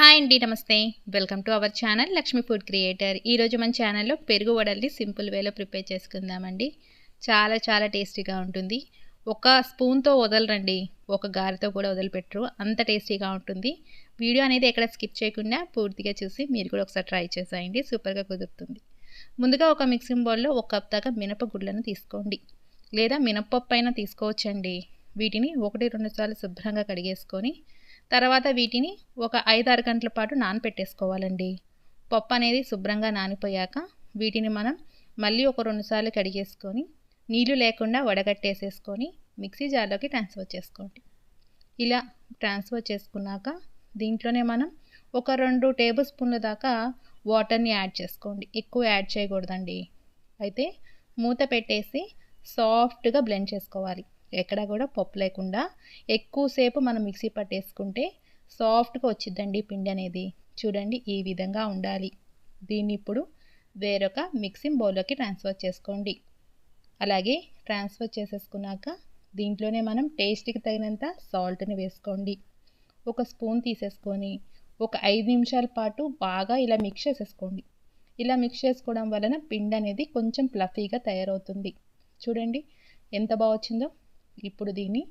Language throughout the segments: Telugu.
హాయ్ అండి నమస్తే. Welcome to our channel Lakshmi food creator. ఈరోజు మన ఛానల్లో పెరుగు వడల్ని సింపుల్ వేలో ప్రిపేర్ చేసుకుందామండి. చాలా చాలా టేస్టీగా ఉంటుంది. ఒక స్పూన్తో వదలరండి. ఒక గారితో కూడా వదిలిపెట్టరు. అంత టేస్టీగా ఉంటుంది. వీడియో అనేది ఎక్కడ స్కిప్ చేయకుండా పూర్తిగా చూసి మీరు కూడా ఒకసారి ట్రై చేసేయండి. సూపర్గా కుదురుతుంది. ముందుగా ఒక మిక్సింగ్ బౌల్లో ఒక కప్ దాకా మినపగుడ్లను తీసుకోండి. లేదా మినపప్పు అయినా తీసుకోవచ్చండి. వీటిని ఒకటి రెండు సార్లు శుభ్రంగా కడిగేసుకొని తర్వాత వీటిని ఒక ఐదు గంటల పాటు నానపెట్టేసుకోవాలండి. పప్పు అనేది శుభ్రంగా నానిపోయాక వీటిని మనం మళ్ళీ ఒక రెండుసార్లు కడిగేసుకొని నీళ్ళు లేకుండా వడగట్టేసేసుకొని మిక్సీ జార్లోకి ట్రాన్స్ఫర్ చేసుకోండి. ఇలా ట్రాన్స్ఫర్ చేసుకున్నాక దీంట్లోనే మనం ఒక రెండు టేబుల్ స్పూన్ల దాకా వాటర్ని యాడ్ చేసుకోండి. ఎక్కువ యాడ్ చేయకూడదండి. అయితే మూత పెట్టేసి సాఫ్ట్గా బ్లెండ్ చేసుకోవాలి. ఎక్కడ కూడా పప్పు లేకుండా ఎక్కువసేపు మనం మిక్సీ పట్టేసుకుంటే సాఫ్ట్గా వచ్చిద్దండి పిండి అనేది. చూడండి ఈ విధంగా ఉండాలి. దీన్ని ఇప్పుడు వేరొక మిక్సింగ్ బౌల్లోకి ట్రాన్స్ఫర్ చేసుకోండి. అలాగే ట్రాన్స్ఫర్ చేసేసుకున్నాక దీంట్లోనే మనం టేస్ట్కి తగినంత సాల్ట్ని వేసుకోండి. ఒక స్పూన్ తీసేసుకొని ఒక ఐదు నిమిషాల పాటు బాగా ఇలా మిక్స్ చేసేసుకోండి. ఇలా మిక్స్ చేసుకోవడం వలన పిండి అనేది కొంచెం ప్లఫీగా తయారవుతుంది. చూడండి ఎంత బాగా వచ్చిందో. ఇప్పుడు దీన్ని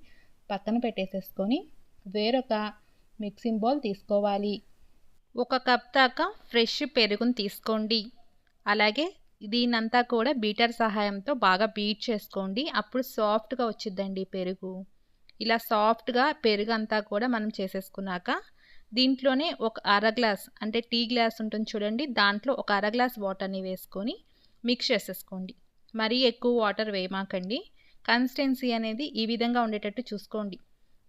పక్కన పెట్టేసేసుకొని వేరొక మిక్సింగ్ బౌల్ తీసుకోవాలి. ఒక కప్ దాకా ఫ్రెష్ పెరుగుని తీసుకోండి. అలాగే దీనంతా కూడా బీటర్ సహాయంతో బాగా బీట్ చేసుకోండి. అప్పుడు సాఫ్ట్గా వచ్చిద్దండి పెరుగు. ఇలా సాఫ్ట్గా పెరుగు అంతా కూడా మనం చేసేసుకున్నాక దీంట్లోనే ఒక అర గ్లాస్ అంటే టీ గ్లాస్ ఉంటుంది చూడండి దాంట్లో ఒక అర గ్లాస్ వాటర్ని వేసుకొని మిక్స్ చేసేసుకోండి. మరీ ఎక్కువ వాటర్ వేయమాకండి. కన్సిస్టెన్సీ అనేది ఈ విధంగా ఉండేటట్టు చూసుకోండి.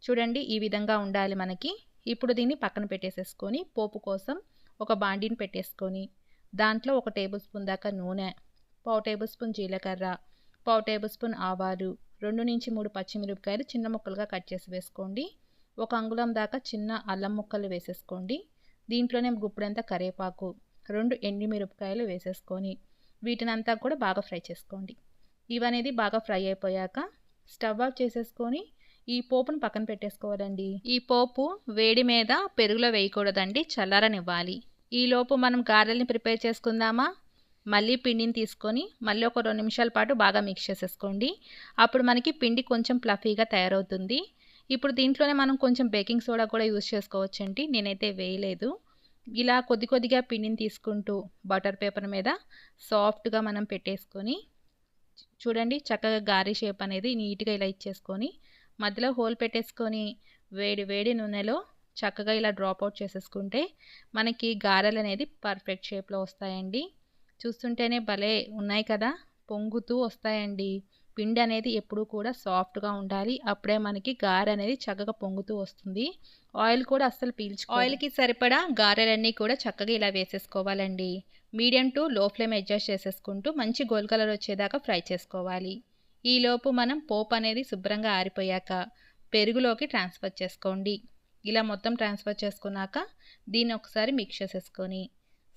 చూడండి ఈ విధంగా ఉండాలి మనకి. ఇప్పుడు దీన్ని పక్కన పెట్టేసేసుకొని పోపు కోసం ఒక బాండీని పెట్టేసుకొని దాంట్లో ఒక టేబుల్ స్పూన్ దాకా నూనె పావు టేబుల్ స్పూన్ జీలకర్ర పావు టేబుల్ స్పూన్ ఆవాలు రెండు నుంచి మూడు పచ్చిమిరపకాయలు చిన్న ముక్కలుగా కట్ చేసి వేసుకోండి. ఒక అంగుళం దాకా చిన్న అల్లం ముక్కలు వేసేసుకోండి. దీంట్లోనే గుప్పుడంతా కరివేపాకు రెండు ఎండిమిరపకాయలు వేసేసుకొని వీటినంతా కూడా బాగా ఫ్రై చేసుకోండి. ఇవనేది బాగా ఫ్రై అయిపోయాక స్టవ్ ఆఫ్ చేసేసుకొని ఈ పోపును పక్కన పెట్టేసుకోవాలండి. ఈ పోపు వేడి మీద పెరుగులో వేయకూడదండి చల్లారనివ్వాలి. ఈలోపు మనం గారెల్ని ప్రిపేర్ చేసుకుందామా? మళ్ళీ పిండిని తీసుకొని మళ్ళీ ఒక రెండు నిమిషాల పాటు బాగా మిక్స్ చేసేసుకోండి. అప్పుడు మనకి పిండి కొంచెం ప్లఫీగా తయారవుతుంది. ఇప్పుడు దీంట్లోనే మనం కొంచెం బేకింగ్ సోడా కూడా యూజ్ చేసుకోవచ్చండి నేనైతే వేయలేదు. ఇలా కొద్ది కొద్దిగా పిండిని తీసుకుంటూ బటర్ పేపర్ మీద సాఫ్ట్గా మనం పెట్టేసుకొని చూడండి చక్కగా గారి షేప్ అనేది నీట్గా ఇలా ఇచ్చేసుకొని మధ్యలో హోల్ పెట్టేసుకొని వేడి వేడి నూనెలో చక్కగా ఇలా డ్రాప్ అవుట్ చేసేసుకుంటే మనకి గారెలు అనేది పర్ఫెక్ట్ షేప్లో వస్తాయండి. చూస్తుంటేనే భలే ఉన్నాయి కదా పొంగుతూ వస్తాయండి. పిండి అనేది ఎప్పుడూ కూడా సాఫ్ట్గా ఉండాలి. అప్పుడే మనకి గారె అనేది చక్కగా పొంగుతూ వస్తుంది. ఆయిల్ కూడా అస్సలు పీల్చు ఆయిల్కి సరిపడా గారెలన్నీ కూడా చక్కగా ఇలా వేసేసుకోవాలండి. Medium to low flame adjust చేసేసుకుంటూ మంచి గోల్డ్ కలర్ వచ్చేదాకా ఫ్రై చేసుకోవాలి. ఈలోపు మనం పోపు అనేది శుభ్రంగా ఆరిపోయాక పెరుగులోకి ట్రాన్స్ఫర్ చేసుకోండి. ఇలా మొత్తం ట్రాన్స్ఫర్ చేసుకున్నాక దీన్ని ఒకసారి మిక్స్ చేసేసుకొని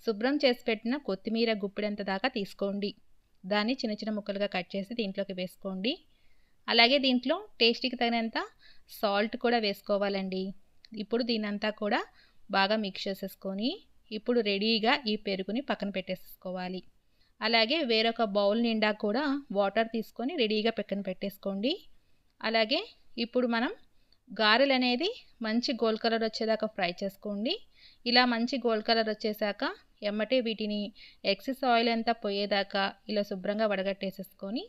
శుభ్రం చేసి పెట్టిన కొత్తిమీర గుప్పిడంత దాకా తీసుకోండి. దాన్ని చిన్న చిన్న ముక్కలుగా కట్ చేసి దీంట్లోకి వేసుకోండి. అలాగే దీంట్లో టేస్ట్కి తగినంత సాల్ట్ కూడా వేసుకోవాలండి. ఇప్పుడు దీనంతా కూడా బాగా మిక్స్ చేసేసుకొని ఇప్పుడు రెడీగా ఈ పెరుగుని పక్కన పెట్టేసుకోవాలి. అలాగే వేరొక బౌల్ నిండా కూడా వాటర్ తీసుకొని రెడీగా పక్కన పెట్టేసుకోండి. అలాగే ఇప్పుడు మనం గారెలు అనేది మంచి గోల్డ్ కలర్ వచ్చేదాకా ఫ్రై చేసుకోండి. ఇలా మంచి గోల్డ్ కలర్ వచ్చేసాక ఎమ్మటే వీటిని ఎక్సెస్ ఆయిల్ అంతా పోయేదాకా ఇలా శుభ్రంగా వడగట్టేసేసుకొని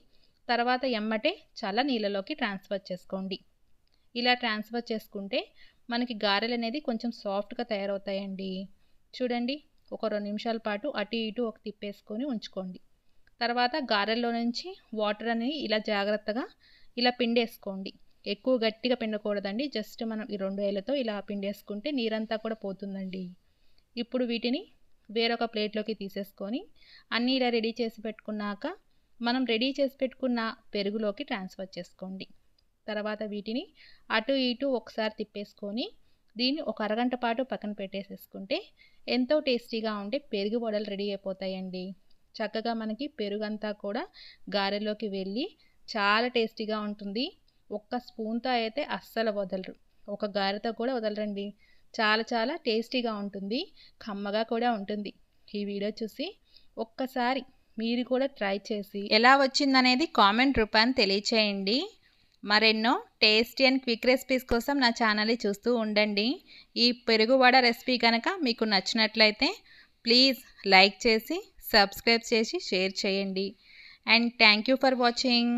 తర్వాత ఎమ్మటే చల్ల నీళ్ళలోకి ట్రాన్స్ఫర్ చేసుకోండి. ఇలా ట్రాన్స్ఫర్ చేసుకుంటే మనకి గారెలు అనేది కొంచెం సాఫ్ట్గా తయారవుతాయండి. చూడండి ఒక రెండు నిమిషాల పాటు అటు ఇటు ఒక తిప్పేసుకొని ఉంచుకోండి. తర్వాత గారెల్లో నుంచి వాటర్ అనేది ఇలా జాగ్రత్తగా ఇలా పిండేసుకోండి. ఎక్కువ గట్టిగా పిండకూడదండి. జస్ట్ మనం ఈ రెండు వేలతో ఇలా పిండేసుకుంటే నీరంతా కూడా పోతుందండి. ఇప్పుడు వీటిని వేరొక ప్లేట్లోకి తీసేసుకొని అన్నీ ఇలా రెడీ చేసి పెట్టుకున్నాక మనం రెడీ చేసి పెట్టుకున్న పెరుగులోకి ట్రాన్స్ఫర్ చేసుకోండి. తర్వాత వీటిని అటు ఇటు ఒకసారి తిప్పేసుకొని దీన్ని ఒక అరగంట పాటు పక్కన పెట్టేసేసుకుంటే ఎంతో టేస్టీగా ఉంటే పెరుగు వడలు రెడీ అయిపోతాయండి. చక్కగా మనకి పెరుగు అంతా కూడా గారెలోకి వెళ్ళి చాలా టేస్టీగా ఉంటుంది. ఒక్క స్పూన్తో అయితే అస్సలు వదలరు. ఒక గారెతో కూడా వదలరండి. చాలా చాలా టేస్టీగా ఉంటుంది. కమ్మగా కూడా ఉంటుంది. ఈ వీడియో చూసి ఒక్కసారి మీరు కూడా ట్రై చేసి ఎలా వచ్చిందనేది కామెంట్ రూపాన్ని తెలియచేయండి. మరెన్నో టేస్టీ అండ్ క్విక్ రెసిపీస్ కోసం నా ఛానల్ని చూస్తూ ఉండండి. ఈ పెరుగువడ రెసిపీ కనుక మీకు నచ్చినట్లయితే ప్లీజ్ లైక్ చేసి సబ్స్క్రైబ్ చేసి షేర్ చేయండి. And thank you for watching.